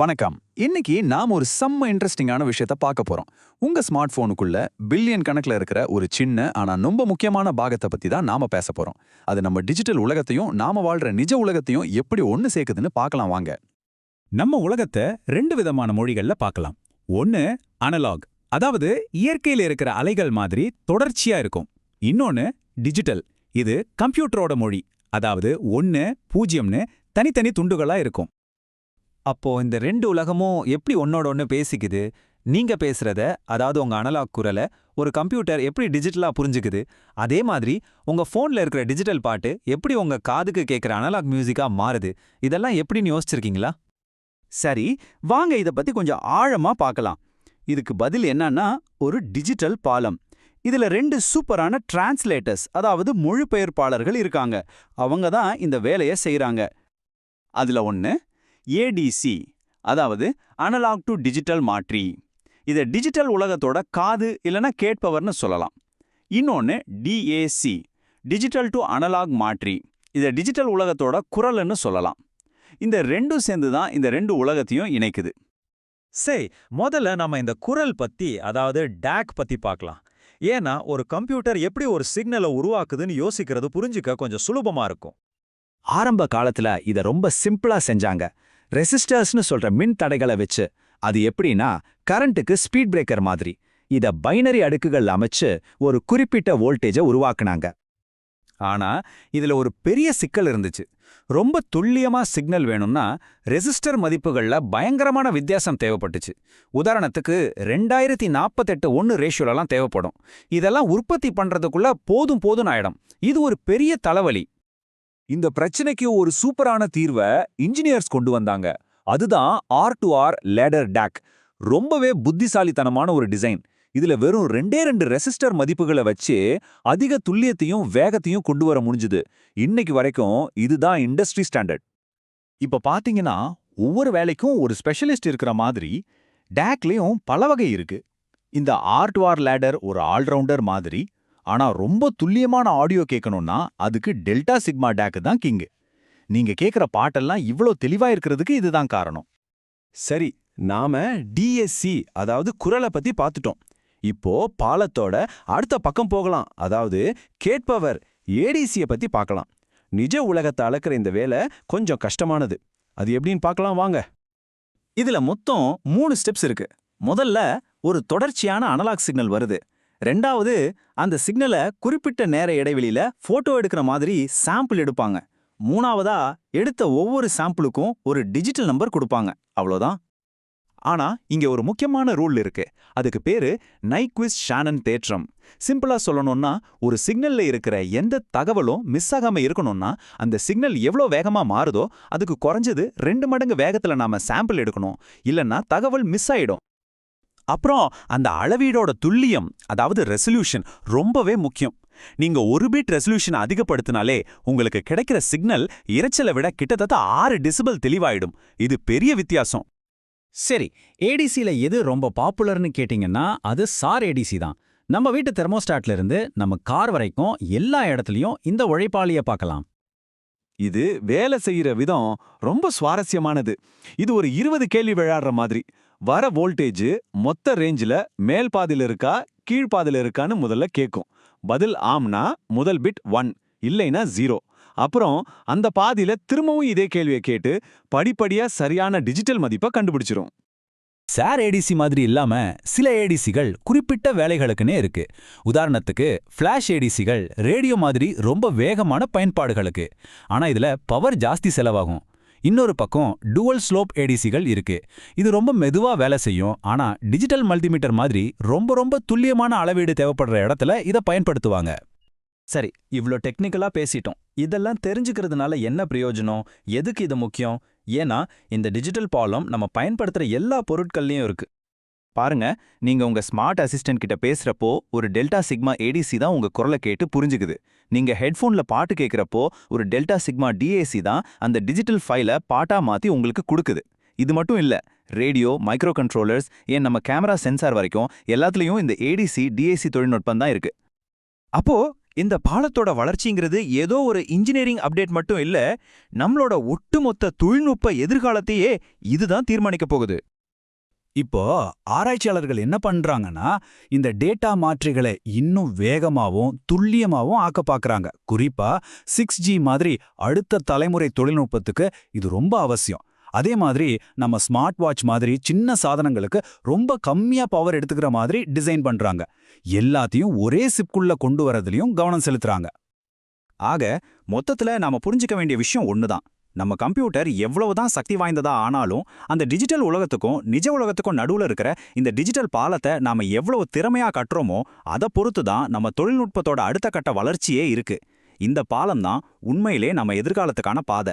வணக்கம். இன்னைக்கு நாம் ஒரு செம்ம இன்ட்ரெஸ்டிங்கான விஷயத்த பார்க்க போறோம். உங்க ஸ்மார்ட் போனுக்குள்ள பில்லியன் கணக்குல இருக்கிற ஒரு சின்ன ஆனா ரொம்ப முக்கியமான பாகத்தை பத்தி தான் நாம பேச போறோம். அது நம்ம டிஜிட்டல் உலகத்தையும் நாம வாழ்ற நிஜ உலகத்தையும் எப்படி ஒன்னு சேர்க்குதுன்னு பார்க்கலாம் வாங்க. நம்ம உலகத்தை ரெண்டு விதமான மொழிகள்ல பார்க்கலாம். ஒன்னு அனலாக் அதாவது இயற்கையில் இருக்கிற அலைகள் மாதிரி தொடர்ச்சியா இருக்கும். இன்னொன்னு டிஜிட்டல் இது கம்ப்யூட்டரோட மொழி. அதாவது ஒன்னு பூஜ்ஜியம்னு தனித்தனி துண்டுகளா இருக்கும். அப்போ இந்த ரெண்டு உலகமும் எப்படி ஒன்னோட ஒன்று பேசிக்குது? நீங்க பேசுறத அதாவது உங்க அனலாக் குரலை ஒரு கம்ப்யூட்டர் எப்படி டிஜிட்டலா புரிஞ்சுக்குது? அதே மாதிரி உங்க ஃபோன்ல இருக்கிற டிஜிட்டல் பாட்டு எப்படி உங்க காதுக்கு கேட்குற அனலாக் மியூசிக்கா மாறுது? இதெல்லாம் எப்படின்னு யோசிச்சிருக்கீங்களா? சரி வாங்க இத பத்தி கொஞ்சம் ஆழமா பார்க்கலாம் இதுக்கு பதில் என்னன்னா ஒரு டிஜிட்டல் பாலம். இதுல ரெண்டு சூப்பரான டிரான்ஸ்லேட்டர்ஸ் அதாவது மொழிபெயர்ப்பாளர்கள் இருக்காங்க. அவங்க தான் இந்த வேலையை செய்றாங்க. அதுல ஒன்னு ஏடிசி அதாவது அனலாக் டு டிஜிட்டல் மாற்றி. இதை டிஜிட்டல் உலகத்தோட காது இல்லனா கேட்பவர்னு சொல்லலாம். இன்னொன்னு டிஏசி டிஜிட்டல் டு அனலாக் மாற்றி. இதை டிஜிட்டல் உலகத்தோட குரல்னு சொல்லலாம். இந்த ரெண்டும் சேர்ந்து தான் இந்த ரெண்டு உலகத்தையும் இணைக்குது. சரி முதல்ல நம்ம இந்த குரல் பத்தி அதாவது டேக் பத்தி பார்க்கலாம். ஏன்னா ஒரு கம்ப்யூட்டர் எப்படி ஒரு சிக்னலை உருவாக்குதுன்னு யோசிக்கிறது புரிஞ்சுக்க கொஞ்சம் சுலபமா இருக்கும். ஆரம்ப காலத்துல இத ரொம்ப சிம்பிளா செஞ்சாங்க. ரெசிஸ்டர்ஸ்னு சொல்ற மின் தடைகளை வச்சு அது எப்படின்னா கரண்ட்டுக்கு ஸ்பீட் பிரேக்கர் மாதிரி. இத பைனரி அடுக்குகள் அமைச்சு ஒரு குறிப்பிட்ட வோல்டேஜை உருவாக்குனாங்க. ஆனா இதுல ஒரு பெரிய சிக்கல் இருந்துச்சு. ரொம்ப துல்லியமா சிக்னல் வேணும்னா ரெசிஸ்டர் மதிப்புகள்ல பயங்கரமான வித்தியாசம் தேவைப்பட்டுச்சு. உதாரணத்துக்கு ரெண்டாயிரத்தி நாற்பத்தெட்டு ஒன்று ரேஷியோலலாம் தேவைப்படும். இதெல்லாம் உற்பத்தி பண்றதுக்குள்ள போதும் போதும் ஆயிடும். இது ஒரு பெரிய தலைவலி. இந்த பிரச்சனைக்கு ஒரு சூப்பரான தீர்வை இன்ஜினியர்ஸ் கொண்டு வந்தாங்க. அதுதான் R two R ladder DAC ரொம்பவே புத்திசாலித்தனமான ஒரு டிசைன் இதுல வெறும் ரெண்டே ரெண்டு ரெசிஸ்டர் மதிப்புகளை வச்சு அதிக துல்லியத்தையும் வேகத்தையும் கொண்டு வர முடிஞ்சுது. இன்னைக்கு வரைக்கும் இதுதான் இண்டஸ்ட்ரி ஸ்டாண்டர்ட் இப்ப பாத்தீங்கன்னா ஒவ்வொரு வேலைக்கும் ஒரு ஸ்பெஷலிஸ்ட் இருக்கிற மாதிரி டேக்லயும் பல வகை இருக்கு. இந்த ஆர்ட் வார் ஆர் லேடர் ஒரு ஆல்ரவுண்டர் மாதிரி ஆனா ரொம்ப துல்லியமான ஆடியோ கேட்கணும்னா அதுக்கு டெல்டா சிக்மா டேக்கு தான் கிங்கு நீங்க கேக்குற பாட்டெல்லாம் இவ்ளோ தெளிவா இருக்கிறதுக்கு இதுதான் காரணம். சரி நாம டிஎஸ்சி அதாவது குரலை பத்தி பார்த்துட்டோம். இப்போ பாலத்தோட அடுத்த பக்கம் போகலாம். அதாவது கேட்பவர் ஏடிசியை பத்தி பார்க்கலாம். நிஜ உலகத்தை அளக்கிற இந்த வேலை கொஞ்சம் கஷ்டமானது. அது எப்படின்னு பார்க்கலாம் வாங்க. இதுல மொத்தம் மூணு ஸ்டெப்ஸ் இருக்கு. முதல்ல ஒரு தொடர்ச்சியான அனலாக் சிக்னல் வருது. ரெண்டாவது அந்த சிக்னலை குறிப்பிட்ட நேர இடைவெளியில போட்டோ எடுக்கிற மாதிரி சாம்பிள் எடுப்பாங்க. மூணாவதா எடுத்த ஒவ்வொரு சாம்பிளுக்கும் ஒரு டிஜிட்டல் நம்பர் கொடுப்பாங்க. அவ்வளோதான். ஆனா இங்க ஒரு முக்கியமான ரூல் இருக்கு. அதுக்கு பேரு நைக்விஸ் ஷானன் தேற்றம். சிம்பிளா சொல்லணும்னா ஒரு சிக்னல்ல இருக்கிற எந்த தகவலும் மிஸ் ஆகாம இருக்கணும்னா அந்த சிக்னல் எவ்வளோ வேகமா மாறுதோ அதுக்கு குறைஞ்சது ரெண்டு மடங்கு வேகத்துல நாம சாம்பிள் எடுக்கணும். இல்லைன்னா தகவல் மிஸ் ஆயிடும். அப்புறம் அந்த அளவீடோட துல்லியம் அதாவது ரெசல்யூஷன் ரொம்பவே முக்கியம். நீங்க ஒரு பிட் ரெசல்யூஷன் அதிகப்படுத்தினாலே உங்களுக்கு கிடைக்கிற சிக்னல் இரைச்சலை விட கிட்டத்தட்ட ஆறு டிசிபல் தெளிவாயிடும். இது பெரிய வித்தியாசம். சரி ஏடிசில எது ரொம்ப பாப்புலர்னு கேட்டிங்கன்னா அது சார் ஏடிசி தான். நம்ம வீட்டு தெர்மோஸ்டாட்ல இருந்து நம்ம கார் வரைக்கும் எல்லா இடத்துலயும் இந்த உழைப்பாளிய பார்க்கலாம். இது வேலை செய்யற விதம் ரொம்ப சுவாரஸ்யமானது. இது ஒரு இருபது கேள்வி விளையாடுற மாதிரி. வர வோல்டேஜ் மொத்த ரேஞ்சில் மேல் பாதியில இருக்கா கீழ்ப்பாதியில இருக்கான்னு முதல்ல கேட்கும் பதில் ஆம்னா முதல் பிட் ஒன் இல்லைன்னா ஜீரோ அப்புறம் அந்த பாதியில திரும்பவும் இதே கேள்வியை கேட்டு படிப்படியா சரியான டிஜிட்டல் மதிப்பை கண்டுபிடிச்சிரும். சார் ஏடிசி மாதிரி இல்லாம சில ஏடிசிகள் குறிப்பிட்ட வேலைகளுக்குன்னே இருக்கு. உதாரணத்துக்கு ஃபிளாஷ் ஏடிசிகள் ரேடியோ மாதிரி ரொம்ப வேகமான பயன்பாடுகளுக்கு. ஆனா இதுல பவர் ஜாஸ்தி செலவாகும். இன்னொரு பக்கம் டுவல் ஸ்லோப் ஏடிசிகள் இருக்கு. இது ரொம்ப மெதுவா வேலை செய்யும். ஆனா டிஜிட்டல் மல்டிமீட்டர் மாதிரி ரொம்ப ரொம்ப துல்லியமான அளவீடு தேவைப்படுற இடத்துல இதை பயன்படுத்துவாங்க. சரி இவ்ளோ டெக்னிக்கலா பேசிட்டோம். இதெல்லாம் தெரிஞ்சுக்கிறதுனால என்ன பிரயோஜனம்? எதுக்கு இது முக்கியம்? ஏன்னா இந்த டிஜிட்டல் பாலம் நம்ம பயன்படுத்துற எல்லா பொருட்கள்லயும் இருக்கு. பாருங்க நீங்க உங்க ஸ்மார்ட் அசிஸ்டன்ட் கிட்ட பேசுறப்போ ஒரு டெல்டா சிக்மா ஏடிசி தான் உங்க குரலை கேட்டு புரிஞ்சுக்குது. நீங்க ஹெட்ஃபோன்ல பாட்டு கேட்கறப்போ ஒரு டெல்டா சிக்மா டிஏசி தான் அந்த டிஜிட்டல் ஃபைலை பாட்டா மாத்தி உங்களுக்கு கொடுக்குது. இது மட்டும் இல்ல ரேடியோ மைக்ரோ கண்ட்ரோலர்ஸ் ஏன் நம்ம கேமரா சென்சார் வரைக்கும் எல்லாத்துலயும் இந்த ஏடிசி டிஏசி தொழில்நுட்பம் தான் இருக்கு. அப்போ இந்த பாலத்தோட வளர்ச்சிங்கிறது ஏதோ ஒரு இன்ஜினியரிங் அப்டேட் மட்டும் இல்ல நம்மளோட ஒட்டுமொத்த தொழில்நுட்ப எதிர்காலத்தையே இதுதான் தீர்மானிக்க போகுது. இப்போ ஆராய்ச்சியாளர்கள் என்ன பண்றாங்கன்னா இந்த டேட்டா மாற்றிகளை இன்னும் வேகமாவும் துல்லியமாவும் ஆக்க பார்க்கறாங்க குறிப்பா சிக்ஸ் ஜி மாதிரி அடுத்த தலைமுறை தொழில்நுட்பத்துக்கு இது ரொம்ப அவசியம். அதே மாதிரி நம்ம ஸ்மார்ட் வாட்ச் மாதிரி சின்ன சாதனங்களுக்கு ரொம்ப கம்மியா பவர் எடுத்துக்கிற மாதிரி டிசைன் பண்றாங்க. எல்லாத்தையும் ஒரே சிப்குள்ள கொண்டு வரதுலயும் கவனம் செலுத்துறாங்க. ஆக மொத்தத்துல நாம புரிஞ்சுக்க வேண்டிய விஷயம் ஒண்ணுதான். நம்ம கம்ப்யூட்டர் எவ்வளவுதான் சக்தி வாய்ந்ததா ஆனாலும் அந்த டிஜிட்டல் உலகத்துக்கும் நிஜ உலகத்துக்கும் நடுவுல இருக்கிற இந்த டிஜிட்டல் பாலத்தை நாம எவ்வளவு திறமையா கட்டுறோமோ அதை பொறுத்து தான் நம்ம தொழில்நுட்பத்தோட அடுத்த கட்ட வளர்ச்சியே இருக்கு. இந்த பாலம் தான் உண்மையிலே நம்ம எதிர்காலத்துக்கான பாதை.